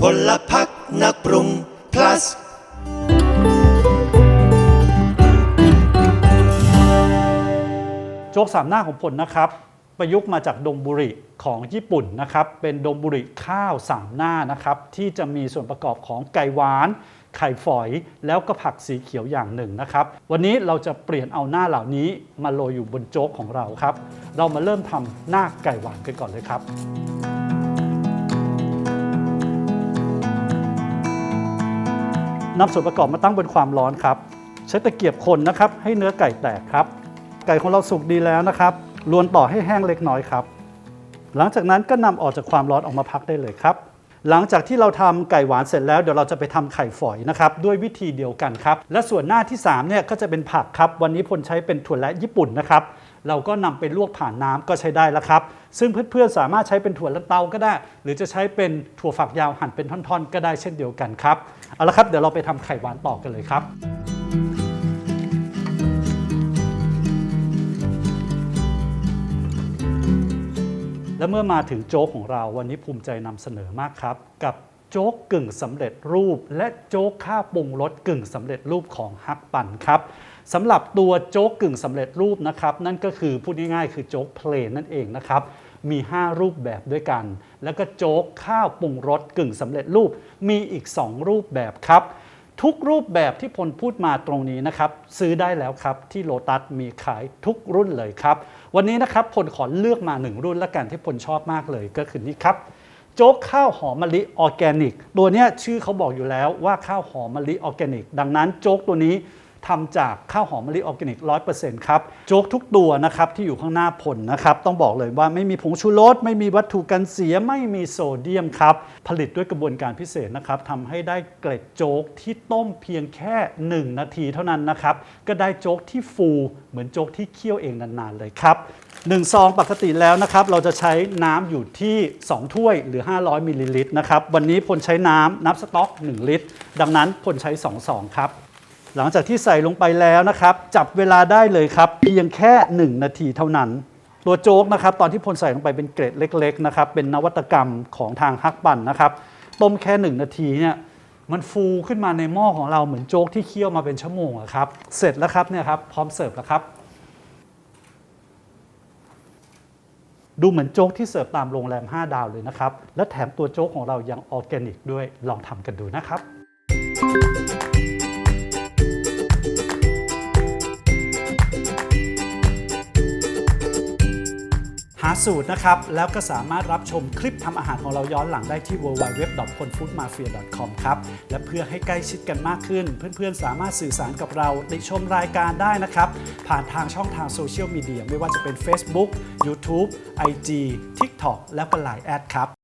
พลพักนักปรุง plus โจ๊กสามหน้าของผลนะครับ ประยุกต์มาจากดงบุริของญี่ปุ่นนะครับ เป็นดงบุริข้าวสามหน้านะครับ ที่จะมีส่วนประกอบของไก่หวาน ไข่ฝอย แล้วก็ผักสีเขียวอย่างหนึ่งนะครับ วันนี้เราจะเปลี่ยนเอาหน้าเหล่านี้มาโรยอยู่บนโจ๊กของเราครับ เรามาเริ่มทำหน้าไก่หวานกันก่อนเลยครับ นำส่วนประกอบมาตั้งบนความร้อนครับ ใช้ตะเกียบคนนะครับ ให้เนื้อไก่แตกครับ ไก่ของเราสุกดีแล้วนะครับลวนต่อให้แห้งเล็กน้อยครับ หลังจากนั้นก็นำออกจากความร้อนออกมาพักได้เลยครับ หลังจากที่เราทำไก่หวานเสร็จแล้วเดี๋ยวเราจะไปทำไข่ฝอยนะครับด้วยวิธีเดียวกันครับ และส่วนหน้าที่3เนี่ยก็จะเป็นผักครับ วันนี้พลใช้เป็นถั่วและญี่ปุ่นนะครับ เราก็นำไปลวกผ่านน้ำก็ใช้ได้แล้วครับ ซึ่งเพื่อนๆสามารถใช้เป็นถั่วลันเตาก็ได้ หรือจะใช้เป็นถั่วฝักยาวหั่นเป็นท่อนๆ ก็ได้เช่นเดียวกันครับเอาละครับเดี๋ยวเราไปทำไข่หวานต่อกันเลยครับและเมื่อมาถึงโจ๊กของเราวันนี้ภูมิใจนำเสนอมากครับ กับ โจ๊กกึ่งสำเร็จรูป และโจ๊กข้าวปรุงรสกึ่งสำเร็จรูปของฮักปั่นครับสำหรับตัวโจ๊กกึ่งสำเร็จรูปนะครับ นั่นก็คือพูดง่ายๆ คือโจ๊กเพลนนั่นเองนะครับมี 5 รูปแบบด้วยกัน แล้วก็โจ๊กข้าวปรุงรสกึ่งสำเร็จรูปมีอีก 2 รูปแบบครับ ทุกรูปแบบที่พลพูดมาตรงนี้นะครับ ซื้อได้แล้วครับที่โลตัสมีขายทุกรุ่นเลยครับ วันนี้นะครับพลขอเลือกมาหนึ่งรุ่นละกันที่พลชอบมากเลยก็คือนี่ครับ โจ๊กข้าวหอมมะลิออร์แกนิก ตัวนี้ชื่อเขาบอกอยู่แล้วว่าข้าวหอมมะลิออร์แกนิก ดังนั้นโจ๊กตัวนี้ ทำจากข้าวหอมมะลิออร์แกนิก 100%ครับ โจ๊กทุกตัวนะครับที่อยู่ข้างหน้าผลนะครับ ต้องบอกเลยว่าไม่มีผงชูรสไม่มีวัตถุกันเสียไม่มีโซเดียมครับ ผลิตด้วยกระบวนการพิเศษนะครับทำให้ได้เกล็ดโจ๊กที่ต้มเพียงแค่ 1 นาทีเท่านั้นนะครับ ก็ได้โจ๊กที่ฟู เหมือนโจ๊กที่เคี่ยวเองนานๆเลยครับหนึ่งซองปกติแล้วนะครับเราจะใช้น้ำอยู่ที่ 2 ถ้วยหรือ 500มิลลิลิตรนะครับวันนี้พลใช้น้ำน้ำสต๊อก 1 ลิตร ดังนั้นพลใช้2ซองครับ หลังจากที่ใส่ลงไปแล้วนะครับ จับเวลาได้เลยครับ เพียงแค่ 1 นาทีเท่านั้น ตัวโจ๊กนะครับ ตอนที่พลใส่ลงไปเป็นเกรดเล็กๆนะครับเป็นนวัตกรรมของทางฮักปั่นนะครับ ต้มแค่ 1 นาทีเนี่ยมันฟูขึ้นมาในหม้อของเราเหมือนโจ๊กที่เคี่ยวมาเป็นชั่วโมงครับ เสร็จแล้วครับเนี่ยครับพร้อมเสิร์ฟแล้วครับ ดูเหมือนโจ๊กที่เสิร์ฟตามโรงแรม 5 ดาวเลยนะครับ และแถมตัวโจ๊กของเรายังออร์แกนิกด้วยลองทำกันดูนะครับ สูตรนะครับ แล้วก็สามารถรับชมคลิปทำอาหารของเราย้อนหลังได้ที่ www.ponfoodmafia.com ครับ และเพื่อให้ใกล้ชิดกันมากขึ้น เพื่อนๆ สามารถสื่อสารกับเราติชมรายการได้นะครับ ผ่านทางช่องทางโซเชียลมีเดียไม่ว่าจะเป็น Facebook YouTube IG TikTok และก็ Line แอดครับ